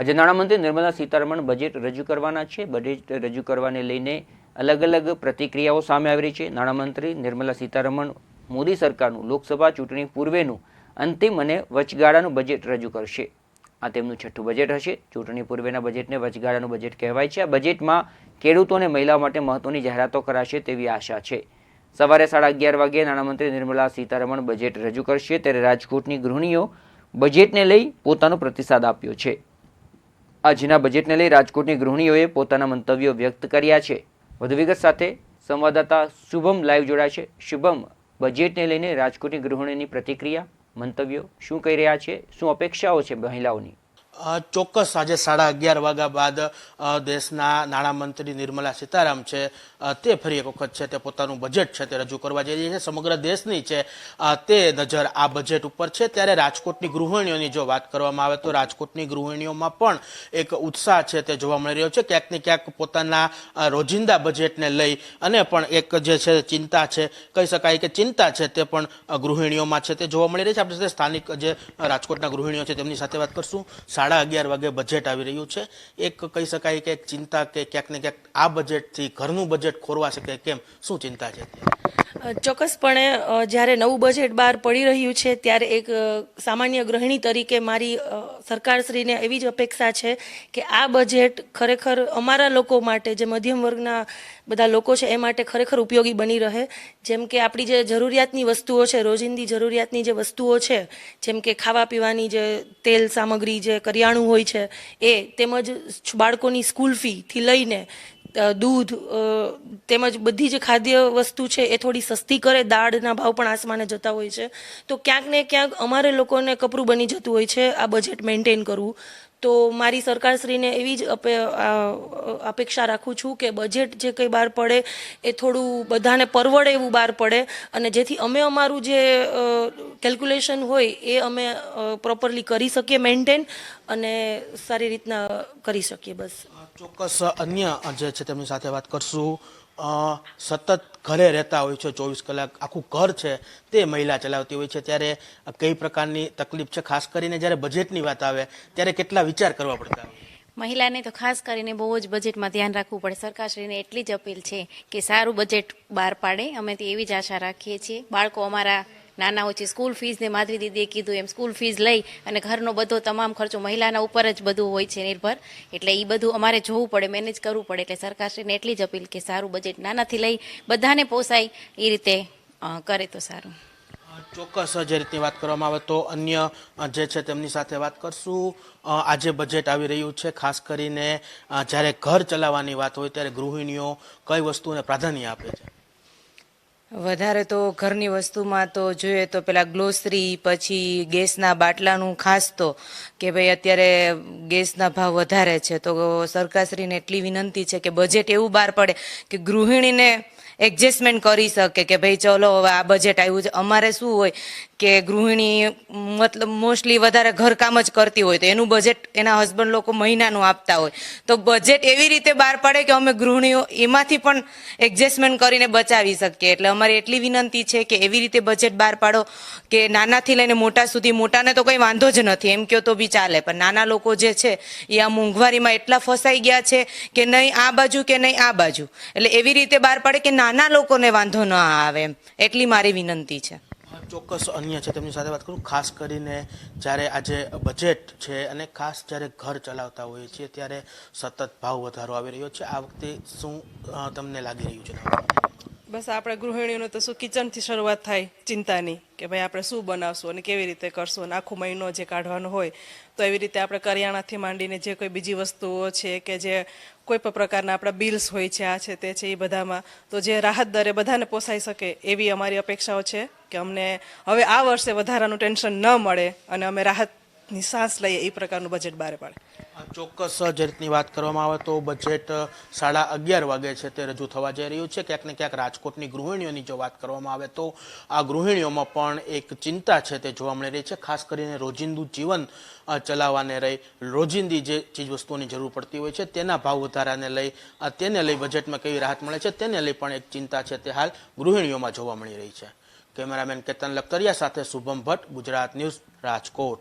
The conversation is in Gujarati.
આજે નાણામંત્રી નિર્મલા સીતારમણ બજેટ રજૂ કરવાના છે. બજેટ રજૂ કરવાને લઈને અલગ અલગ પ્રતિક્રિયાઓ સામે આવી રહી છે. નાણામંત્રી નિર્મલા સીતારમણ મોદી સરકારનું લોકસભા ચૂંટણી પૂર્વેનું અંતિમ અને વચગાળાનું બજેટ રજૂ કરશે. આ તેમનું છઠ્ઠું બજેટ હશે. ચૂંટણી પૂર્વેના બજેટને વચગાળાનું બજેટ કહેવાય છે. આ બજેટમાં ખેડૂતો અને મહિલાઓ માટે મહત્વની જાહેરાતો કરાશે તેવી આશા છે. સવારે સાડા અગિયાર વાગે નાણામંત્રી નિર્મલા સીતારમણ બજેટ રજૂ કરશે. ત્યારે રાજકોટની ગૃહિણીઓ બજેટને લઈ પોતાનો પ્રતિસાદ આપ્યો છે. આજના બજેટને લઈ રાજકોટની ગૃહિણીઓએ પોતાના મંતવ્યો વ્યક્ત કર્યા છે. વધુ વિગત સાથે સંવાદદાતા શુભમ લાઈવ જોડાય છે. શુભમ, બજેટને લઈને રાજકોટની ગૃહિણીની પ્રતિક્રિયા, મંતવ્યો શું કહી રહ્યા છે? શું અપેક્ષાઓ છે મહિલાઓની? ચોક્કસ આજે સાડા અગિયાર વાગ્યા બાદ દેશના નાણામંત્રી નિર્મલા સીતારામ છે તે ફરી એક વખત છે, તે પોતાનું બજેટ છે તે રજૂ કરવા જઈ રહી છે. સમગ્ર દેશની છે તે નજર આ બજેટ ઉપર છે. ત્યારે રાજકોટની ગૃહિણીઓની જો વાત કરવામાં આવે તો રાજકોટની ગૃહિણીઓમાં પણ એક ઉત્સાહ છે તે જોવા મળી રહ્યો છે. ક્યાંક ને ક્યાંક પોતાના રોજિંદા બજેટને લઈ અને પણ એક જે છે ચિંતા છે, કહી શકાય કે ચિંતા છે તે પણ ગૃહિણીઓમાં છે તે જોવા મળી રહી છે. આપણે સાથે સ્થાનિક જે રાજકોટના ગૃહિણીઓ છે તેમની સાથે વાત કરશું. સાડા અગિયાર વાગે બજેટ આવી રહ્યું છે. એક કહી શકાય કે ચિંતા કે ક્યાંક ને ક્યાંક આ બજેટથી ઘરનું બજેટ ખોરવા શકે, કેમ? શું ચિંતા છે ચોક્કસપણે જ્યારે નવું બજેટ બહાર પડી રહ્યું છે, ત્યારે એક સામાન્ય ગૃહિણી તરીકે મારી સરકારશ્રીને એવી જ અપેક્ષા છે કે આ બજેટ ખરેખર અમારા લોકો માટે, જે મધ્યમ વર્ગના બધા લોકો છે, એ માટે ખરેખર ઉપયોગી બની રહે. જેમ કે આપણી જે જરૂરિયાતની વસ્તુઓ છે, રોજિંદી જરૂરિયાતની જે વસ્તુઓ છે, જેમ કે ખાવા પીવાની જે તેલ સામગ્રી, જે કરિયાણું હોય છે, એ તેમજ બાળકોની સ્કૂલ ફીથી લઈને દૂધ તેમજ બધી જ ખાદ્ય વસ્તુ છે એ થોડી સસ્તી કરે, દાળના ભાવ પણ આસમાને જતા હોય છે. તો ક્યાંક ને ક્યાંક અમારે લોકોને કપરું બની જતું હોય છે આ બજેટ મેન્ટેન કરવું. તો મારી સરકારશ્રીને એવી જ અપે અપેક્ષા રાખું છું કે બજેટ જે કંઈ બહાર પડે એ થોડું બધાને પરવડે એવું બહાર પડે. અને જેથી અમે અમારું જે કેલ્ક્યુલેશન હોય એ અમે પ્રોપરલી કરી શકીએ મેન્ટેન અને સારી રીતના કરી શકીએ બસ. ચોક્કસ અન્ય જે છે તેમની સાથે વાત કરશું. સતત ઘરે રહેતા હોય છે ચોવીસ કલાક આખું ઘર છે તે મહિલા ચલાવતી હોય છે. ત્યારે કઈ પ્રકારની તકલીફ છે? ખાસ કરીને જ્યારે બજેટની વાત આવે ત્યારે કેટલા વિચાર કરવા પડતા હોય? મહિલાને તો ખાસ કરીને બહુ જ બજેટમાં ધ્યાન રાખવું પડે. સરકારશ્રીને એટલી જ અપીલ છે કે સારું બજેટ બહાર પાડે. અમે તો એવી જ આશા રાખીએ છીએ. બાળકો અમારા નાના હોય છે સ્કૂલ ફીઝને માધવી દીદીએ કીધું, એમ સ્કૂલ ફીઝ લઈ અને ઘરનો બધો તમામ ખર્ચો મહિલાના ઉપર જ બધું હોય છે નિર્ભર. એટલે એ બધું અમારે જોવું પડે મેનેજ કરવું પડે. એટલે સરકારશ્રીને એટલી જ અપીલ કે સારું બજેટ નાનાથી લઈ બધાને પોસાય એ રીતે કરે તો સારું. ચોક્કસ, જે રીતની વાત કરવામાં આવે તો અન્ય જે છે તેમની સાથે વાત કરશું. આજે બજેટ આવી રહ્યું છે, ખાસ કરીને જ્યારે ઘર ચલાવવાની વાત હોય ત્યારે ગૃહિણીઓ કઈ વસ્તુને પ્રાધાન્ય આપે છે? વધારે તો ઘરની વસ્તુમાં તો જોઈએ તો પેલા ગ્લોસરી, પછી ગેસના બાટલાનું ખાસ તો કે ભાઈ અત્યારે ગેસના ભાવ વધારે છે. તો સરકારશ્રીને એટલી વિનંતી છે કે બજેટ એવું બહાર પડે કે ગૃહિણીને એડજસ્ટમેન્ટ કરી શકે કે ભાઈ ચલો હવે આ બજેટ આવ્યું છે. અમારે શું હોય કે ગૃહિણી મતલબ મોસ્ટલી વધારે ઘરકામ જ કરતી હોય તો એનું બજેટ એના હસબન્ડ લોકો મહિનાનું આપતા હોય. તો બજેટ એવી રીતે બહાર પડે કે અમે ગૃહિણીઓ એમાંથી પણ એડજસ્ટમેન્ટ કરીને બચાવી શકીએ. એટલે અમારી એટલી વિનંતી છે કે એવી રીતે બજેટ બહાર પાડો કે નાનાથી લઈને મોટા સુધી, મોટાને તો કંઈ વાંધો જ નથી. એમ કહો તો બી ચાલે. પણ નાના લોકો જે છે, એ આ મોંઘવારીમાં એટલા ફસાઈ ગયા છે કે નહીં આ બાજુ કે નહીં આ બાજુ. એટલે એવી રીતે બહાર પાડે કે નાના લોકોને વાંધો ન આવે એમ. એટલી મારી વિનંતી છે. ચોક્કસ અન્ય છે તેમની સાથે વાત કરું. ખાસ કરીને જ્યારે આજે બજેટ છે અને ખાસ જ્યારે ઘર ચલાવતા હોઈએ છીએ, ત્યારે સતત ભાવ વધારો આવી રહ્યો છે. આ વખતે શું તમને લાગી રહ્યું છે? બસ આપણે ગૃહિણીઓનું તો શું કિચનથી શરૂઆત થાય ચિંતાની કે ભાઈ આપણે શું બનાવશું અને કેવી રીતે કરશું અને આખો મહિનો જે કાઢવાનો હોય તો એવી રીતે આપણે કરિયાણાથી માંડીને જે કોઈ બીજી વસ્તુઓ છે કે જે કોઈ પણ પ્રકારના આપણા બિલ્સ હોય છે, આ છે, તે છે, એ બધામાં તો જે રાહત દરે બધાને પોસાઈ શકે એવી અમારી અપેક્ષાઓ છે કે અમને હવે આ વર્ષે વધારાનું ટેન્શન ન મળે અને અમે શ્વાસ લઈએ એ પ્રકારનું બજેટ બહાર પાડે. ચોક્કસ જે રીતની વાત કરવામાં આવે તો બજેટ સાડા અગિયાર વાગે છે તે રજૂ થવા જઈ રહ્યું છે. ક્યાંક ને ક્યાંક રાજકોટની ગૃહિણીઓની જો વાત કરવામાં આવે તો આ ગૃહિણીઓમાં પણ એક ચિંતા છે તે જોવા મળી રહી છે. ખાસ કરીને રોજિંદુ જીવન ચલાવવાને રહી રોજિંદી જે ચીજ વસ્તુઓની જરૂર પડતી હોય છે તેના ભાવ વધારાને લઈ તેને લઈ બજેટમાં કેવી રાહત મળે છે તેને લઈ પણ એક ચિંતા છે તે હાલ ગૃહિણીઓમાં જોવા મળી રહી છે. કેમેરામેન કેતન લખતરિયા સાથે શુભમ ભટ્ટ, ગુજરાત ન્યૂઝ રાજકોટ.